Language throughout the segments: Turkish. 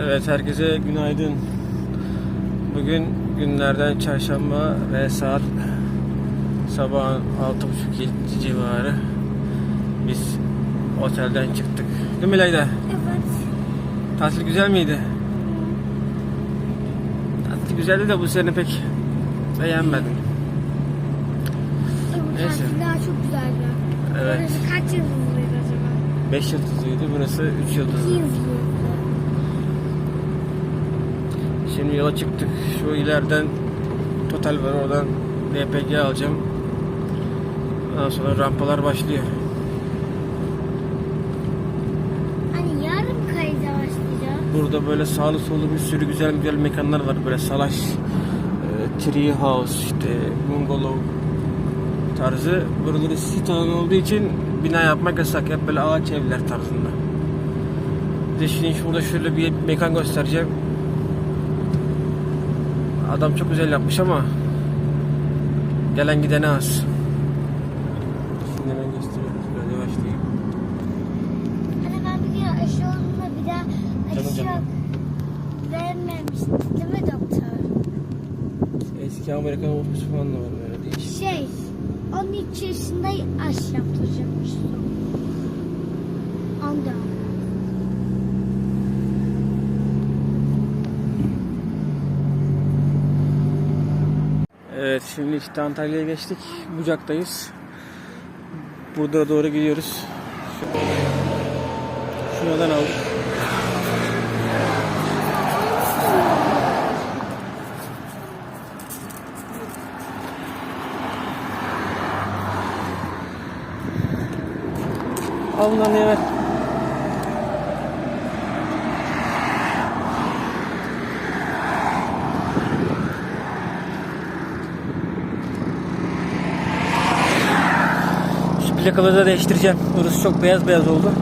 Evet herkese günaydın. Bugün günlerden çarşamba ve saat sabahın 6.30 civarı. Biz otelden çıktık. Değil mi Leyla? Evet. Tatil güzel miydi? Tatil güzeldi de bu sene pek beğenmedim. Bu Neyse. tatiller çok güzeldi. Evet. Burası kaç yıldızlıydı acaba? 5 yıldızlıydı burası 3 İki yıldızlı. yıldızlıydı. Şimdi yola çıktık. Şu ileriden total var oradan LPG alacağım. Ondan sonra rampalar başlıyor. Hani yarın kayıda başlayacağız. Burada böyle sağlı sollu bir sürü güzel güzel mekanlar var. Böyle salaş, e, tree house, işte bungalow tarzı. Buraları sit alanı olduğu için bina yapmak yasak. Hep böyle ağaç evler tarzında. Bir de şimdi şurada şöyle bir mekan göstereceğim. Adam çok güzel yapmış ama gelen gidene az. Şimdi ben gösteriyorum. Böyle yavaşlayayım. Hani ben bir kere aşı olduğumda bir daha Canım aşı canım. vermemişti değil mi doktor? Eski Amerikan otobüsü falan da var böyle değişik. Şey, 13 yaşında aşı yaptıracakmıştım. 14. Evet şimdi işte Antalya'ya geçtik. Bucak'tayız. Burada doğru gidiyoruz. Şu- Şuradan aldık. Al lan evet. Plakaları da değiştireceğim. Burası çok beyaz beyaz oldu.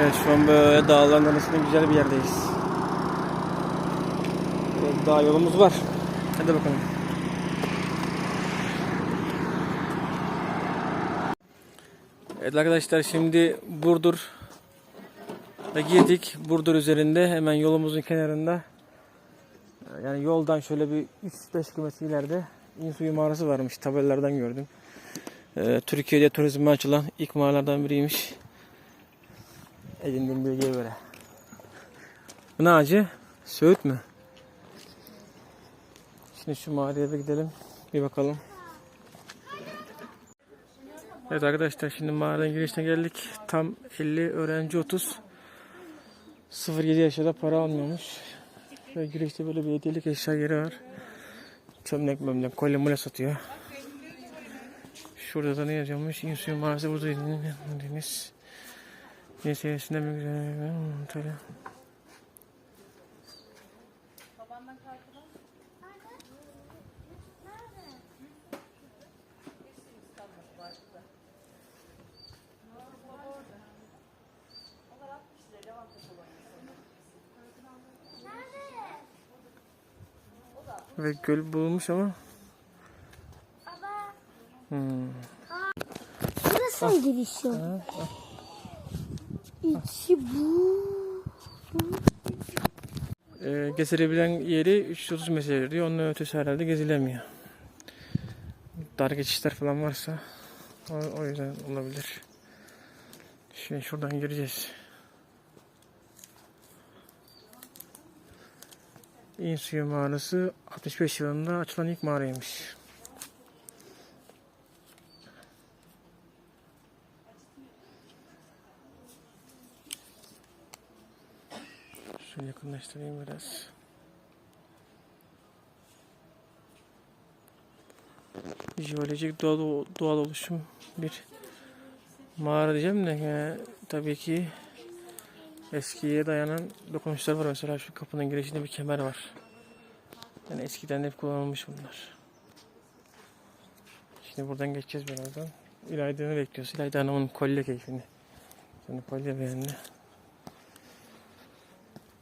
Evet şu an böyle dağların arasında güzel bir yerdeyiz. Dağ yolumuz var. Hadi bakalım. Evet arkadaşlar şimdi Burdur ve girdik Burdur üzerinde hemen yolumuzun kenarında yani yoldan şöyle bir 3-5 kilometre ileride İnsuyu mağarası varmış tabelalardan gördüm. Ee, Türkiye'de turizme açılan ilk mağaralardan biriymiş. Edindiğim bilgiye göre. Bu ne ağacı? Söğüt mü? Şimdi şu mağaraya bir gidelim. Bir bakalım. Evet arkadaşlar şimdi mağaranın girişine geldik. Tam 50 öğrenci 30. 0-7 yaşında para almıyormuş. Ve girişte böyle bir hediyelik eşya yeri var. Çömlek mömlek kolye mole satıyor. Şurada da ne yazıyormuş? İnsuyu mağarası burada deniz. Deniz seviyesinde mi güzel? Ve göl bulunmuş ama. Hmm. Burası mı girişi? İçi bu. Ee, gezilebilen yeri 330 metre diyor. Onun ötesi herhalde gezilemiyor. Dar geçişler falan varsa o, o yüzden olabilir. Şimdi şuradan gireceğiz. İnsuyu mağarası 65 yılında açılan ilk mağaraymış. Şöyle yakınlaştırayım biraz. Jeolojik doğal, doğal oluşum bir mağara diyeceğim de yani tabii ki eskiye dayanan dokunuşlar var. Mesela şu kapının girişinde bir kemer var. Yani eskiden hep kullanılmış bunlar. Şimdi buradan geçeceğiz birazdan. İlayda'nı bekliyoruz. İlayda Hanım'ın kolye keyfini. Şimdi kolye beğendi.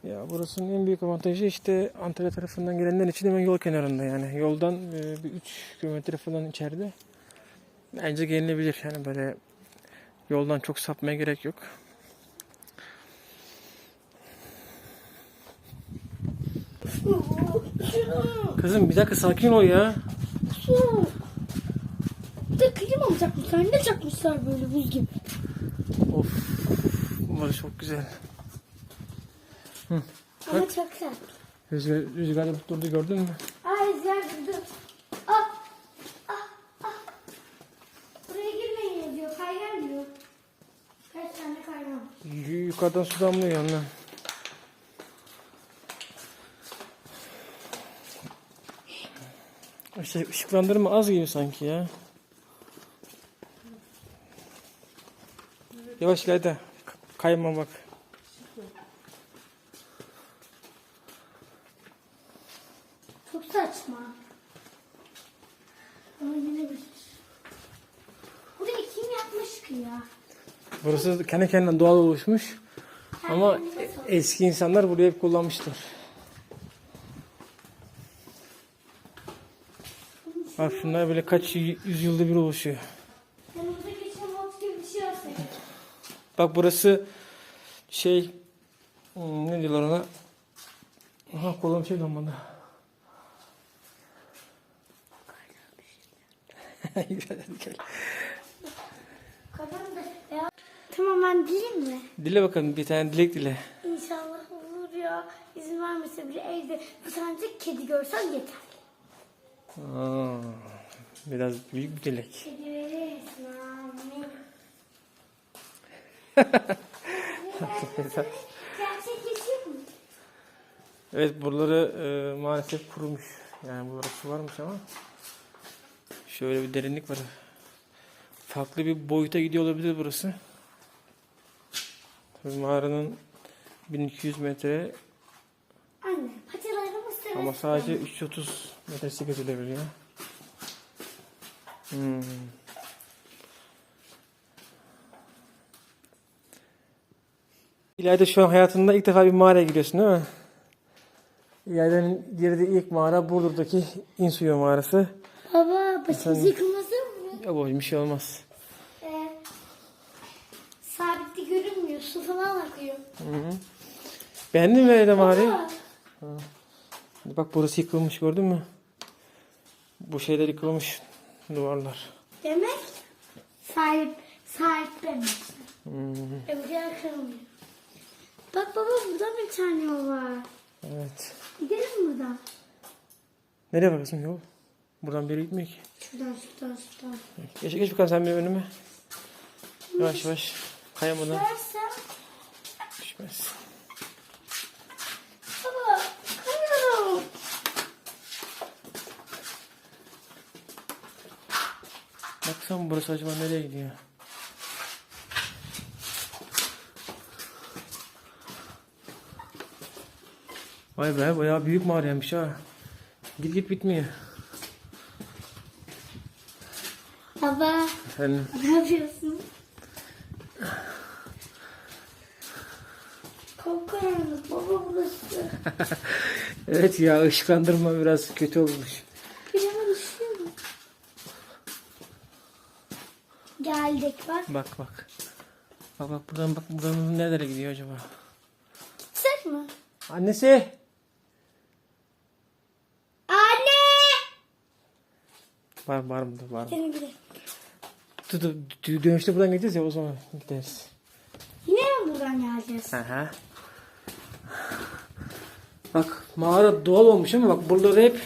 Ya burasının en büyük avantajı işte Antalya tarafından gelenler için hemen yol kenarında yani. Yoldan e, bir 3 kilometre falan içeride. Bence gelinebilir yani böyle yoldan çok sapmaya gerek yok. Kızım bir dakika sakin ol ya. Su. Bir de klima mı takmışlar? Ne takmışlar böyle buz gibi? Of. Burası çok güzel. Ama çok sert. Rüzgar, rüzgar durdu gördün mü? Ay rüzgar durdu. Ah. Ah. Ah. Buraya girmeyin yazıyor. Kaygan diyor. Kaç tane kaygan. Yukarıdan su damlıyor yanına. İşte ışıklandırma az gibi sanki ya. Yavaş ileride. Kayma bak. Çok saçma. Ama yine bir Burayı kim yapmış ki ya? Burası kendi kendine doğal oluşmuş. Ama e- eski insanlar burayı hep kullanmışlar. Bak şunlar böyle kaç yüzyılda bir oluşuyor. Yanımıza geçen bot gibi bir şey. Bak burası şey hmm, ne diyorlar ona? Aha kolum şey donmadı. Tamam ben dileyim mi? Dile bakalım bir tane dilek dile. İnşallah olur ya. İzin vermese bile evde bir tanecik kedi görsen yeter. Aa, biraz büyük bir dilek. Evet buraları e, maalesef kurumuş. Yani burada su varmış ama şöyle bir derinlik var. Farklı bir boyuta gidiyor olabilir burası. Tabii mağaranın 1200 metre Anne ısırır. ama sadece 330 metresi gidilebiliyor. Hmm. İlayda şu an hayatında ilk defa bir mağaraya gidiyorsun değil mi? İlayda'nın girdiği ilk mağara Burdur'daki İnsuyu mağarası. Baba başımız Efendim? yıkılmasın mı? Yok babacığım bir şey olmaz. Ee, sabitli görünmüyor. Su falan akıyor. Beğendin mi İlayda mağarayı? Bak burası yıkılmış gördün mü? Bu şeyler yıkılmış duvarlar. demek sahip sahiplenmiş. Hmm, Evde kırılmıyor. Bak baba burada bir tane yol var. evet. Gidelim buradan? Nereye bakıyorsun yol? Buradan beri gitmiyor ki. Şuradan şuradan şuradan. Geç, geç bakalım sen benim önüme. Yavaş yavaş. Kayamadan Versem düşmez. baba kayıyorum. Baksana burası acaba nereye gidiyor? Vay be bayağı büyük mağaraymış ha. Git git bitmiyor. Baba Efendim. ne yapıyorsun? Korkuyorum baba burası. Evet ya ışıklandırma biraz kötü olmuş. Bir hemen üşüyorum. Geldik bak. Bak bak. Bak buradan bak buradan nerelere gidiyor acaba? Gitsek mi? Annesi. Anne! Var var mı var mı? Seni gidelim. Dur, dur, dö- dönüşte buradan gideceğiz ya o zaman gideriz. Yine mi buradan geleceğiz? Aha. Bak mağara doğal olmuş ama bak buraları hep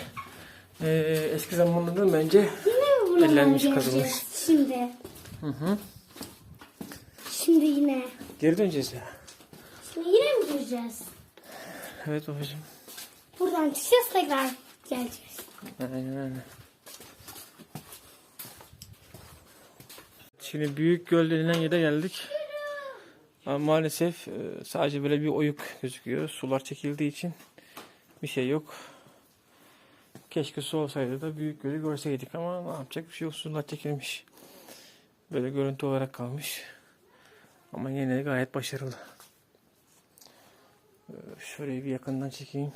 e, eski zamanlardan bence Yine mi buradan Ellenmiş, geleceğiz? kazılmış. Şimdi. hı hı. Şimdi yine. geri döneceğiz ya. Şimdi yine mi gireceğiz? Evet babacığım. Buradan çıkacağız tekrar geleceğiz. Aynen öyle. Şimdi Büyük Göl denilen yere geldik. Ama maalesef e, sadece böyle bir oyuk gözüküyor. Sular çekildiği için bir şey yok. Keşke su olsaydı da Büyük Göl'ü görseydik ama ne yapacak bir şey yok. Sular çekilmiş. Böyle görüntü olarak kalmış. Ama yine de gayet başarılı. Ee, Şöyle bir yakından çekeyim.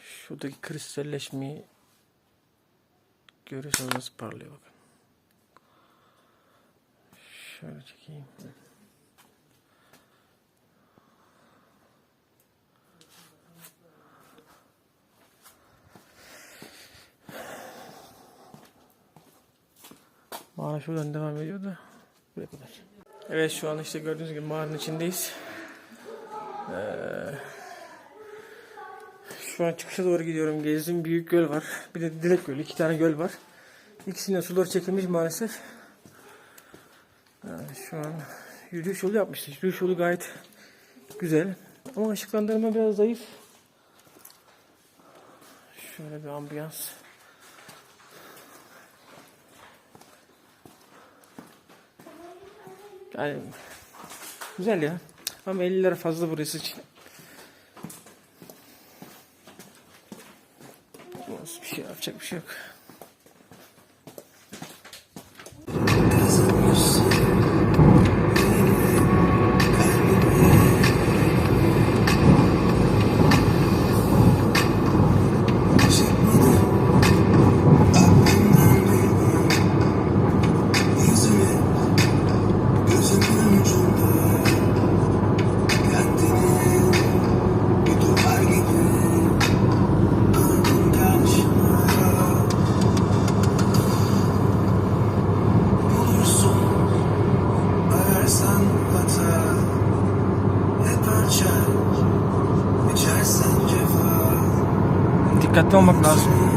Şuradaki kristalleşmeyi görüyorsanız nasıl parlıyor bakın. Şöyle çekeyim. Mağara şuradan devam ediyor da buraya kadar. Evet şu an işte gördüğünüz gibi mağaranın içindeyiz. Ee, şu an çıkışa doğru gidiyorum. Gezdiğim büyük göl var. Bir de Dilek Gölü. iki tane göl var. İkisinin suları çekilmiş maalesef. Ee, şu an yürüyüş yolu yapmışlar. Yürüyüş yolu gayet güzel. Ama ışıklandırma biraz zayıf. Şöyle bir ambiyans. Yani güzel ya. Ama 50 lira fazla burası için. Olsun, bir şey yapacak bir şey yok. até uma próxima.